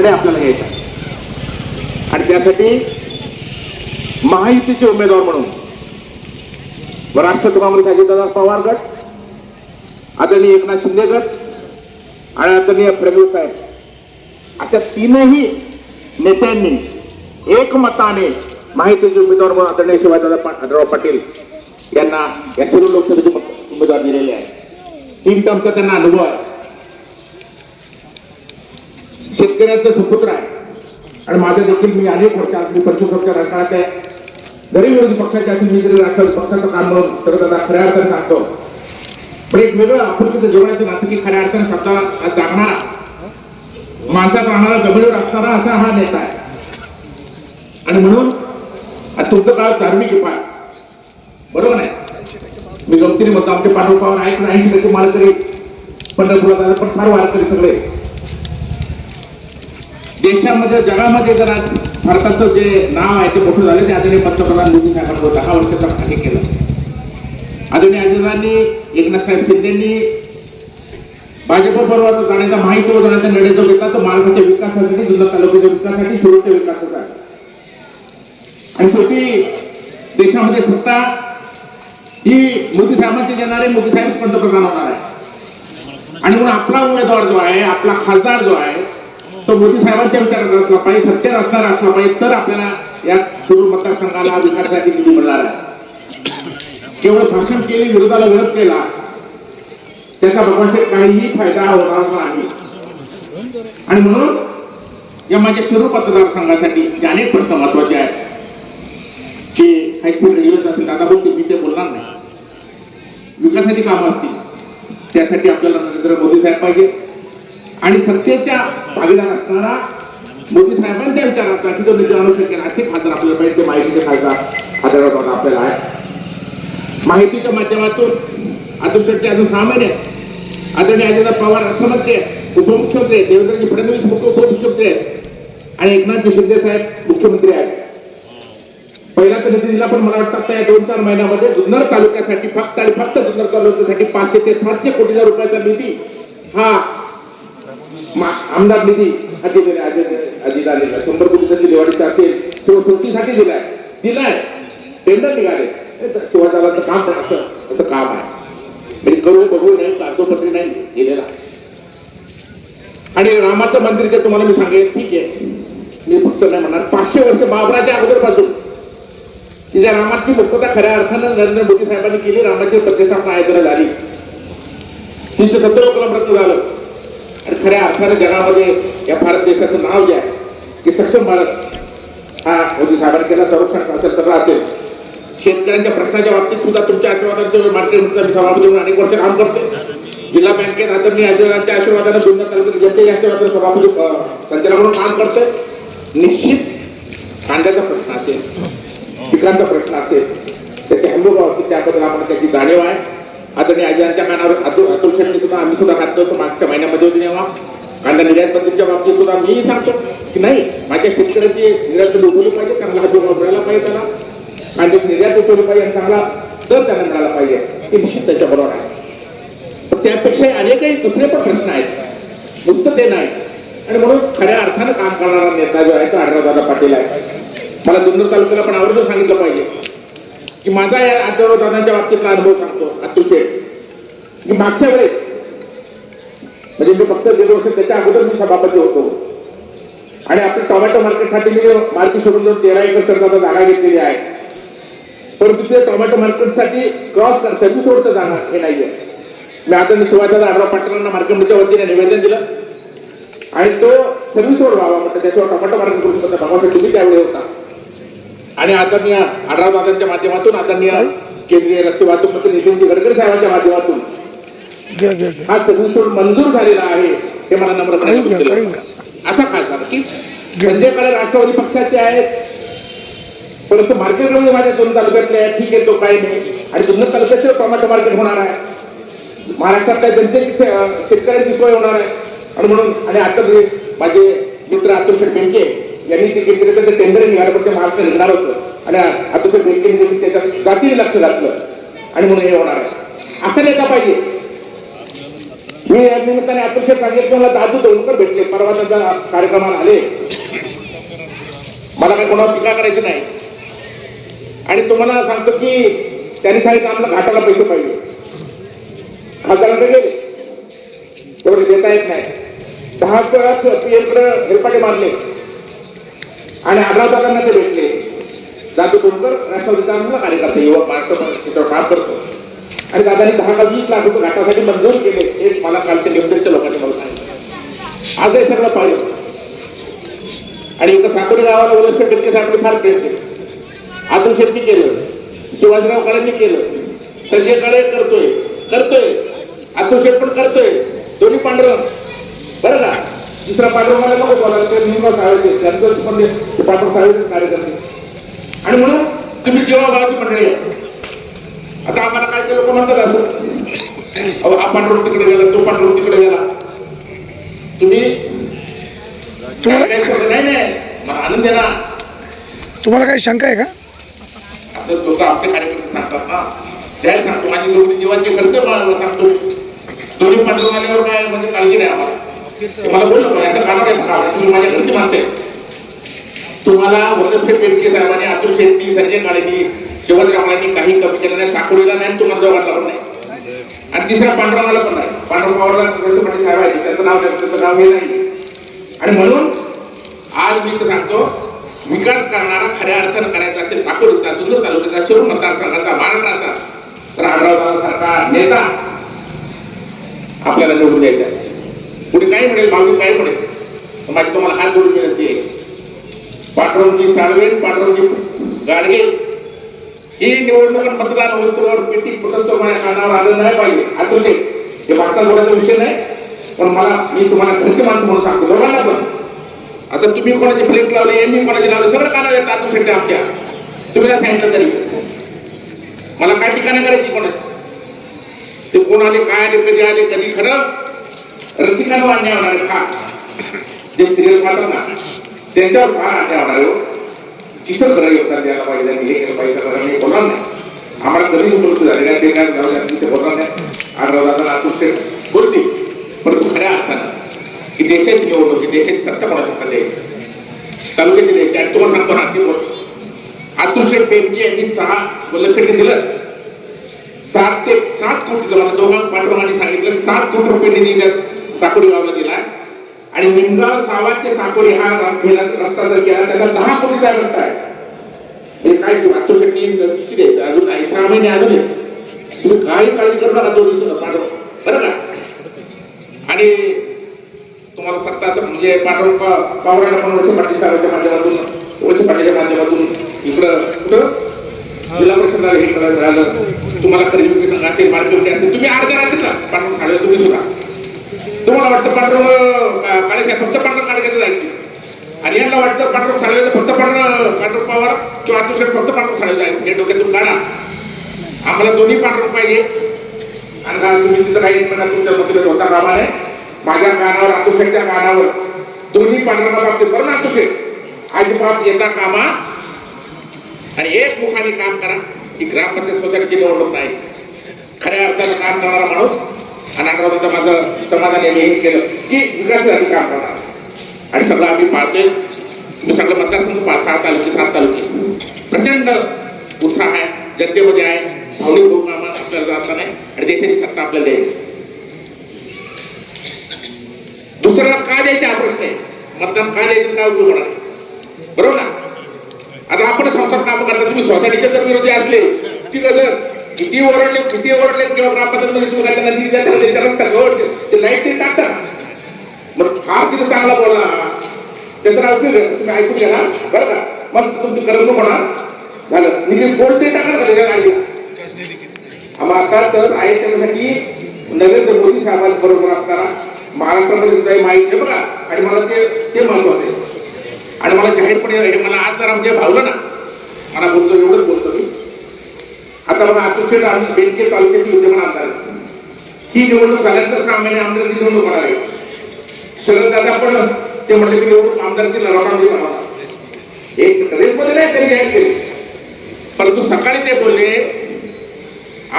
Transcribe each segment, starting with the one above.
निर्णय आपल्याला घ्यायचा. आणि त्यासाठी महायुतीचे उमेदवार म्हणून व राष्ट्रवादी काँग्रेस अजितदादा पवार गट आदरणीय एकनाथ शिंदे गट आणि आदरणीय फडणवीस साहेब. अशा तीनही नेत्यांनी एकमताने माहितीचे उमेदवार म्हणून आदरणीय शिवाजीदादा पा- पाटील यांना या सर्व लोकसभेचे उमेदवार दिलेले आहे तीन टर्मचा त्यांना अनुभव आहे. शेतकऱ्याचं सुपुत्र आहे. आणि माझं देखील मी अनेक वर्षात मी पंचवीस वर्ष राजकारणात आहे. जरी विरोधी पक्षाच्या असेल मी जरी राष्ट्रवादी पक्षाचं काम म्हणून तर दादा खऱ्या अर्थाने सांगतो. पण एक वेगळं आपुलकीचं जेवणाचं नातं की खऱ्या अर्थाने शब्दाला जागणारा माणसात राहणारा जमिनीवर असणारा असा हा नेता आहे. आणि म्हणून तुमचं काळ धार्मिक उपाय. बरोबर आहे? मी गमतीने म्हणतो आमचे पाठोपावर आहेत ऐंशी टक्के मालकरी पंढरपुरात आलं पण फार वारकरी सगळे. देशामध्ये जगामध्ये जर आज भारताचं जे नाव आहे ते मोठं झालं ते आदरणीय पंतप्रधान मोदी साहेबांनी दहा वर्षाचा हे केलं. आदरणीय अजितांनी एकनाथ साहेब शिंदेनी भाजपबरोबर जाण्याचा माहितीवर जाण्याचा निर्णय जो घेतला तो महाराष्ट्राच्या विकासासाठी जिल्हा तालुक्याच्या विकासासाठी सुरूच्या विकासासाठी आणि शेवटी देशामध्ये सत्ता ही मोदी साहेबांची देणार आहे मोदी साहेब पंतप्रधान होणार आहे. आणि म्हणून आपला उमेदवार जो आहे आपला खासदार जो आहे तो मोदी साहेबांच्या विचारात असला पाहिजे सत्तेत असणारा असला पाहिजे तर आपल्याला या सुरू मतदारसंघाला विकासासाठी निधी मिळणार आहे. केवळ भाषण केले विरोधाला विरोध केला त्याचा भगवानचे काहीही फायदा होणार नाही. आणि म्हणून या माझ्या शिरू मतदारसंघासाठी जे अनेक प्रश्न महत्त्वाचे आहेत की हायस्पीड रेल्वेच असेल दादा बोलतील मी ते बोलणार नाही. विकासाची कामं असतील त्यासाठी आपल्याला नरेंद्र मोदी साहेब पाहिजे. आणि सत्तेच्या भागीदार असणारा मोदी साहेबांच्या विचाराचा की तो निधी आणू शकेल असे खासदार आपल्याला पाहिजे माहितीचे खासदार आढळराव आपल्याला आहे माहितीच्या माध्यमातून अतुल शेट्टी अजून सामान्य आहेत. आदरणीय अजित पवार अर्थमंत्री आहेत उपमुख्यमंत्री आहेत देवेंद्रजी फडणवीस मुख्य उपमुख्यमंत्री आहेत आणि एकनाथजी शिंदे साहेब मुख्यमंत्री आहेत पहिला तर निधी दिला पण मला वाटतं आता या दोन चार महिन्यामध्ये जुन्नर तालुक्यासाठी फक्त आणि फक्त जुन्नर तालुक्यासाठी पाचशे ते सातशे कोटीचा रुपयाचा निधी हा आमदार निधी हा दिलेला आहे अजित अजित आलेला शंभर कोटीचा दिवाळीचा असेल शिवसृष्टीसाठी दिलाय. दिलाय. टेंडर निघाले. शिवाजालाचं काम पण असं असं काम आहे. म्हणजे करू बघू नाही कागदोपत्री नाही दिलेला आहे. आणि रामाचं मंदिर जे तुम्हाला मी सांगेन ठीक आहे. मी फक्त नाही म्हणणार पाचशे वर्ष बाबराच्या अगोदरपासून. की ज्या रामाची मुक्तता खऱ्या अर्थानं नरेंद्र मोदी साहेबांनी केली रामाची प्रतिष्ठापना आयोजना झाली. तीनशे सत्तर कलम रद्द झालं. खऱ्या अर्थानं जगामध्ये या भारत देशाचं नाव जे आहे की सक्षम भारत हा मोदी साहेबांनी केला. संरक्षण असेल सगळं असेल. शेतकऱ्यांच्या प्रश्नाच्या बाबतीत सुद्धा तुमच्या आशीर्वादाचं मार्केट मी सभापती म्हणून अनेक वर्ष काम करते जिल्हा बँकेत आदरणीय अजितांच्या आशीर्वादानं जुन्नर तालुक्यात जनतेच्या आशीर्वादानं सभापती संचालक म्हणून काम करते निश्चित कांद्याचा प्रश्न असेल पिकांचा प्रश्न असेल त्याचे अनुभव असतील त्याबद्दल आपण त्याची जाणीव आहे. आदरणीय अजितांच्या कानावर अतुल अतुल शेट्टी सुद्धा आम्ही सुद्धा घातलं होतो मागच्या महिन्यामध्ये होती तेव्हा. कांदा निर्यात बंदीच्या बाबतीत सुद्धा मीही सांगतो की नाही माझ्या शेतकऱ्याची निर्यात बंदी उठवली पाहिजे चांगला हल्लोभाव मिळाला पाहिजे त्याला कांद्याची निर्यात उठवली पाहिजे आणि चांगला दर त्यांना मिळाला पाहिजे हे निश्चित त्याच्याबरोबर आहे. पण त्यापेक्षा अनेकही दुसरे पण प्रश्न आहेत. नुसतं ते नाही. आणि म्हणून खऱ्या अर्थानं काम करणारा नेता जो आहे तो आढळराव पाटील आहे. मला जुन्नर तालुक्याला पण आवर्जून सांगितलं पाहिजे. की माझा या आढळराव दादांच्या बाबतीतला अनुभव सांगतो अतिशय. की मागच्या वेळेस म्हणजे मी फक्त दीड वर्ष त्याच्या अगोदर मी सभापती होतो. आणि आपली टोमॅटो मार्केटसाठी मी मार्केट सोडून जाऊन तेरा एकर सरकारचा जागा घेतलेली आहे. परंतु ते टोमॅटो मार्केटसाठी क्रॉस कर सर्व्हिस रोडचं जागा हे नाहीये. मी आता शिवाजीला आढावा पाटलांना मार्केटच्या वतीने निवेदन दिलं. आणि तो सर्व्हिस रोड व्हावा म्हटलं त्याच्यावर टोमॅटो मार्केट करू शकतो. भगवान तुम्ही त्यावेळी होता. आणि आदरणीय आढराव दादांच्या माध्यमातून आदरणीय केंद्रीय रस्ते वाहतूक मंत्री नितीनजी गडकरी साहेबांच्या माध्यमातून हा सर्व्हिस रोड मंजूर झालेला आहे हे मला नम्र असा खासदार की संजय काळे राष्ट्रवादी पक्षाचे आहेत. परंतु मार्केट म्हणजे माझ्या दोन तालुक्यातले आहेत. ठीक आहे तो काही नाही. आणि जुन्नर तालुक्याचे टोमॅटो मार्केट होणार आहे. महाराष्ट्रातल्या जनतेची शेतकऱ्यांची सोय होणार आहे. आणि म्हणून आणि आता माझे मित्र अतुल शेठ बेंके यांनी ते केले तर ते टेंडर निघालं पण ते महाराष्ट्र निघणार होतं. आणि अतुल शेठ बेंके त्याच्यात जातीने लक्ष घातलं. आणि म्हणून हे होणार आहे. असं नेता पाहिजे. मी या निमित्ताने अतिशय सांगितलं मला दादू दोनकर भेटले परवा त्यांच्या कार्यक्रमाला आले. मला काही कोणावर टीका करायची नाही. आणि तुम्हाला सांगतो की त्यांनी सांगितलं आम्हाला घाटाला पैसे पाहिजे. खासदारांकडे गेले. तेवढे देता येत नाही. दहा वेळा पीएमकडे हेलपाटे मारले. आणि आढाव ते भेटले. दादू दोनकर राष्ट्रवादीचा आम्हाला कार्यकर्ता युवक महाराष्ट्र क्षेत्रावर काम करतो. आणि दादानी दहा का वीस लाख रुपये घाटासाठी मंजूर केले हे मला कालच्या गेमच्या लोकांनी मला सांगितलं. आजही सगळं पाहिलं. आणि एका साकोरी गावाला वलक्ष टक्के साहेबांनी फार भेटते अतुल शेट्टी केलं शिवाजीराव काळेंनी केलं संजय काळे करतोय करतोय. अतुल शेट पण करतोय. दोन्ही पांडुरंग बरं का? दुसरा पांडुरंगाला नको बोलायला निमगाव साहेब त्यांचं पण ते पांडुरंग साहेब कार्यकर्ते. आणि म्हणून तुम्ही जीवाभावाची मंडळी. आता आम्हाला काय ते लोक म्हणतात असं? अहो हा पांडुरंग तिकडे गेला तो पांडुरंग तिकडे गेला. तुम्ही काय काय नाही नाही. मला आनंद आहे ना. तुम्हाला काही शंका आहे का? असं लोक आमचे कार्यकर्ते सांगतात ना. त्याला सांगतो माझी दोन्ही जीवाचे खर्च सांगतो. दोन्ही पांढरून आल्यावर काय म्हणजे काळजी नाही आम्हाला. मला बोललो पण असं कारण आहे तुम्ही माझ्या घरची माणसं आहे तुम्हाला वल्लभशेठ बेडके साहेबांनी अतुल शेट्टी संजय काळेंनी शिवाजीरावांनी काही कमी केलं नाही साकोरीला नाही तुम्हाला दोघांना पण नाही. आणि तिसरा पांडुरंगाला पण नाही. पांडुरंगावरला साहेब आहे त्यांचं नाव त्यांचं नाव हे नाही. आणि म्हणून आज मी तर सांगतो विकास करणारा खऱ्या अर्थानं करायचा असेल साकोरीचा सुंदर तालुक्याचा शिरूर मतदारसंघाचा महाराष्ट्राचा तर अमरावती नेता आपल्याला निवडून द्यायचा आहे. कुणी काही म्हणेल? भाऊ काय म्हणेल? माझी तुम्हाला हात जोडून विनंती आहे. पांडुरंगजी साळवे पांडुरंगजी गाडगे. ही निवडणूक मतदान वस्तूवर पेटी फुटस्तो माझ्या कानावर आलं नाही पाहिजे. अतिशय. हे भारतात बोलायचा विषय नाही. पण मला मी तुम्हाला घरचे माणसं म्हणून सांगतो. दोघांना पण. आता तुम्ही कोणाचे फ्लेक्स लावले यांनी कोणाचे लावले सगळं कानावर येतात आतून शेट्टी आमच्या तुम्ही ना सांगितलं तरी. मला काय ठिकाणं करायची कोणाची? ते कोण आले काय आले कधी आले कधी खरं? रसिकांना वाढण्या होणारे फार जे सिरियल पाहतात ना त्यांच्यावर फार अन्याय होणार आहे तिथं खरं योगदान द्यायला पाहिजे आणि हे केलं पाहिजे खरं मी बोलणार नाही. आम्हाला कधी उपलब्ध झाले नाही ते काय जाऊ द्या, ते बोलणार नाही. आढळराव दादा अतुल शेठ बोलतील. परंतु खऱ्या अर्थानं की देशाची निवडणूक आहे, देशाची सत्ता कोणाच्या हातात द्यायची? तालुक्याची द्यायची. आणि तुम्हाला सांगतो ना ती बोल अतुल शेठ बेनके यांनी सहा वल्लभशेट्टी दिलं. सात ते सात कोटी जमा दोघां पांडुरंगांनी सांगितलं की सात कोटी रुपये निधी द्या साकोरी गावला दिला आणि निमगाव सावत ते साकोरी हा रस्ता जर केला त्याला दहा कोटीचा रस्ता आहे? हे काय अतुल शेट्टी किती द्यायचं? अजून नाही सहा महिने अजून आहेत. तुम्ही काही काळजी करू नका दोन सुद्धा पाठव. बरं का? आणि तुम्हाला सत्ता असं म्हणजे पाठवून पावराला पण वर्ष पाटील साहेबांच्या माध्यमातून वर्ष पाटीलच्या माध्यमातून इकडं कुठं? जिल्हा परिषदला हे करायचं झालं तुम्हाला खरेदी विक्री संघ असेल मार्केट असेल तुम्ही अर्ध्या रात्रीला पाठवून खाले तुम्ही सुद्धा. तुम्हाला वाटतं पांडव काळे साहेब फक्त पांडव काढायचं जायचं आणि यांना वाटतं पांडव साळवेचं फक्त पांडव पांडव पवार किंवा अतुल फक्त पांडव साळवे जायचं हे डोक्यातून काढा. आम्हाला दोन्ही पांडव पाहिजे. आणि का तुम्ही तिथं काही एकमेकांना तुमच्या मतीला होता कामा नाही माझ्या कानावर अतुल शेठच्या कानावर दोन्ही पांडुरंगा बाबतीत बरं ना अतुल शेठ अजिबात येता कामा. आणि एक मुखाने काम करा ही ग्रामपंचायत सोसायटीची निवडणूक नाही. खऱ्या अर्थानं काम करणारा माणूस आणि आता माझं समाधान यांनी हे केलं की विकासासाठी काम करणार. आणि सगळं आम्ही पाहतोय तुम्ही सगळं मतदारसंघ पाच सहा तालुके सात तालुके. प्रचंड उत्साह आहे. जनतेमध्ये आहे. भावनिक भाऊ आपल्याला जाता नाही. आणि देशाची सत्ता आपल्याला द्यायची दुसऱ्याला का द्यायचे हा प्रश्न आहे? मतदान का द्यायचं काय उपयोग होणार बरोबर ना? आता आपण संस्थात काम करता तुम्ही सोसायटीचे जर विरोधी असले ठीक आहे किती ओरडले किती ओरडले किंवा ग्रामपंचायतमध्ये तुम्ही काय त्यांना निधी द्या त्यांना त्यांच्या रस्ता गवडते ते लाइट ते टाकतात मग फार तिथे चांगला बोला. त्याचा उपयोग आहे तुम्ही ऐकून घ्या ना. बरं का? मग तुमची करमणूक होणार. झालं. निधी बोलते टाका का त्याच्या गाडीला? आम्हा आता तर आहे त्याच्यासाठी नरेंद्र मोदी साहेबांबरोबर असताना महाराष्ट्रामध्ये सुद्धा माहिती आहे बघा. आणि मला ते ते महत्वाचं आहे. आणि मला जाहीरपणे हे मला आज जर आमच्या म्हणजे भावलं ना. मला बोलतो एवढंच बोलतो मी. आता बघा अतुल बेंचे तालुक्याची विद्यमान आमदार ही निवडणूक झाल्यानंतर सहा महिने आमदारची निवडणूक होणार आहे. शरद दादा पण ते म्हणले की निवडणूक आमदारची लढवणार एक लढवणार एक रेसमध्ये नाही तरी जाहीर केली. परंतु सकाळी ते बोलले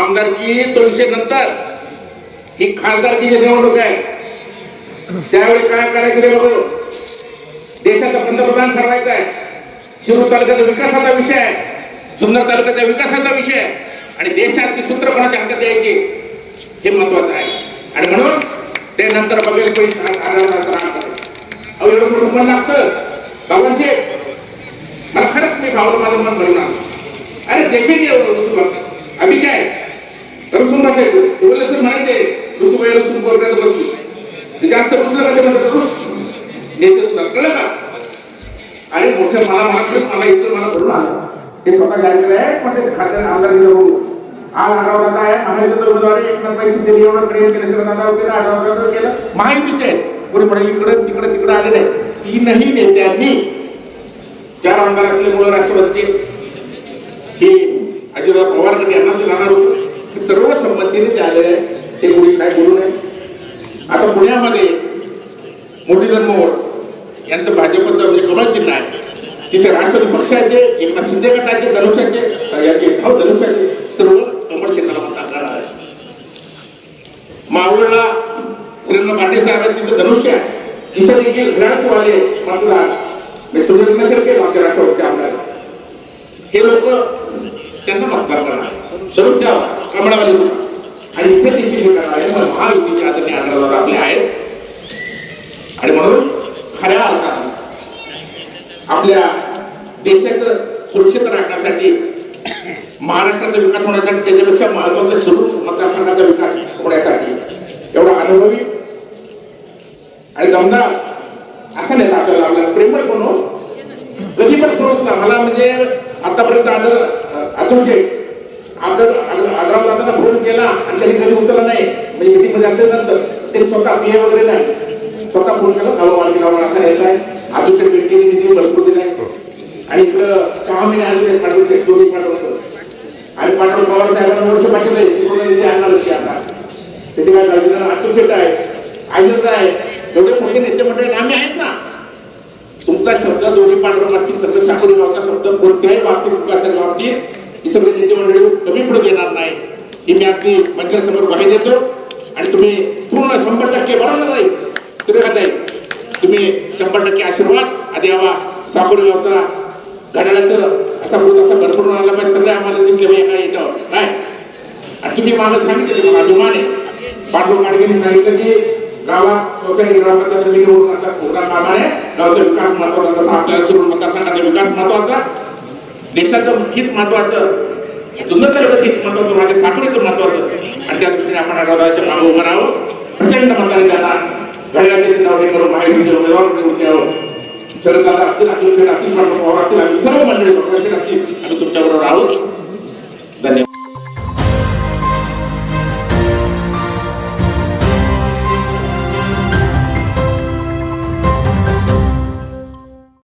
आमदारकी दोनशे नंतर ही खासदारकीची निवडणूक आहे त्यावेळी काय करायचं रे बघू. देशाचा पंतप्रधान ठरवायचा आहे. शिरूर तालुक्याचा विकासाचा विषय आहे. जुन्नर तालुक्याचा विकासाचा विषय आहे आणि देशाची सूत्र कोणाच्या हातात द्यायची हे महत्वाचं आहे आणि म्हणून ते नंतर बघेल अहो एवढं मोठं लागतं बाबांचे मला खरंच मी भावलं माझं मन भरून आलं अरे देखील रुसुबात अभि काय रुसून राहते एवढं तर म्हणायचे रुसूबाई रुसून कोरड्यात बसू जास्त रुसलं का ते म्हणतात रुस नेते सुद्धा कळलं का अरे मोठ्या मला म्हणाल मला इथं मला भरून आलं हे स्वतः जाहीर आहे पण ते खात्याने आमदार दिलं आज आढावा दादा आहे महायुतीचं उमेदवारी एकनाथ पैसे दिली एवढं प्रेम केलं तर दादा वगैरे आढावा दादा केलं. महायुतीचे आहेत. कोणी म्हणे इकडं तिकडं तिकडं आले नाही. तीनही नेत्यांनी चार आमदार असल्यामुळे राष्ट्रपतीचे हे अजितदादा पवार गट यांनाच जाणार होतं. हे सर्व संमतीने ते आलेले आहेत. ते कोणी काय बोलू नये. आता पुण्यामध्ये मुरलीधर मोहोळ यांचं भाजपचं म्हणजे कमळ चिन्ह आहे. तिथे राष्ट्रवादी पक्षाचे एकनाथ शिंदे गटाचे धनुष्याचे याचे हो धनुष्याचे सर्व कमळ चिन्हाला मतदान करणार आहे. मावळला श्रीरंग पांडे साहेब आहेत तिथे धनुष्य आहे. तिथे देखील घराटवाले मतदार म्हणजे सुनील नसेल केलं आमच्या राष्ट्रवादीचे आमदार. हे लोक त्यांना मतदान करणार सर्वच्या कमळावाले. आणि इथे देखील हे करणार आहे मग महायुतीचे आदरणीय आढळराव आपले आहेत. आणि म्हणून खऱ्या अर्थात आपल्या देशाचं सुरक्षित राखण्यासाठी महाराष्ट्राचा विकास होण्यासाठी त्याच्यापेक्षा महत्वाचं सुरू मतदारसंघाचा विकास होण्यासाठी एवढा अनुभवी आणि दमदार असा नेता आपल्याला आपल्याला प्रेमळ बनव हो? कधी पण पोहोचला मला म्हणजे आतापर्यंत आदर अतुलचे आदर आदराव दादांना फोन केला आणि त्यांनी कधी उचलला नाही. म्हणजे मिटिंगमध्ये असल्यानंतर ते नंतर स्वतः पी वगैरे नाही. स्वतः फोन केला गावा वाढली गावा असा यायचा आहे. अतुलच्या भेटीने निधी भरपूर आणि इथं सहा महिने आले पाठवते दोन्ही पाठवतो आणि पाठवून पवार साहेबांना वर्ष पाठवले तिकडून निधी आणणार होती आता. त्याची काय काळजी नाही आहे आयजत आहे. एवढे मोठे नेते मंडळी आम्ही आहेत ना. तुमचा शब्द दोन्ही पांढरा असतील सगळं साकोरी गावचा शब्द कोणत्याही बाबतीत विकासाच्या बाबतीत ही सगळी नेते मंडळी कमी पडू देणार नाही. ही मी अगदी मंदिरासमोर ग्वाही देतो आणि तुम्ही पूर्ण शंभर टक्के बरोबर नाही. तरी आहे तुम्ही शंभर टक्के आशीर्वाद आधी यावा साकोरी गावचा घड्याळाचं असा मृत असा भरपूर आला पाहिजे सगळे आम्हाला दिसले पाहिजे काय याच्यावर. काय? आणि तुम्ही मागं सांगितलं मला अभिमान आहे. पांडुरंग गाडगेंनी सांगितलं की गावात सोसायटी ग्रामपंचायत निवडून करतात थोडा कामाने गावचा विकास महत्त्वाचा तसा आपल्याला शिरूर मतदारसंघाचा विकास महत्त्वाचा. देशाचं हित महत्वाचं. जुन्नर तालुक्याचं हित महत्वाचं माझ्या साखरेचं महत्वाचं. आणि त्या दृष्टीने आपण आढळरावाच्या मागे उभं राहावं. प्रचंड मताने त्यांना घड्याळाचे नावडे करून माहिती उमेदवार निवडून द्यावं शरदादा असतील अखिल शेठ असतील मराठा पवार असतील आम्ही सर्व मंडळी पक्षाचे असतील. आम्ही तुमच्याबरोबर आहोत. धन्यवाद.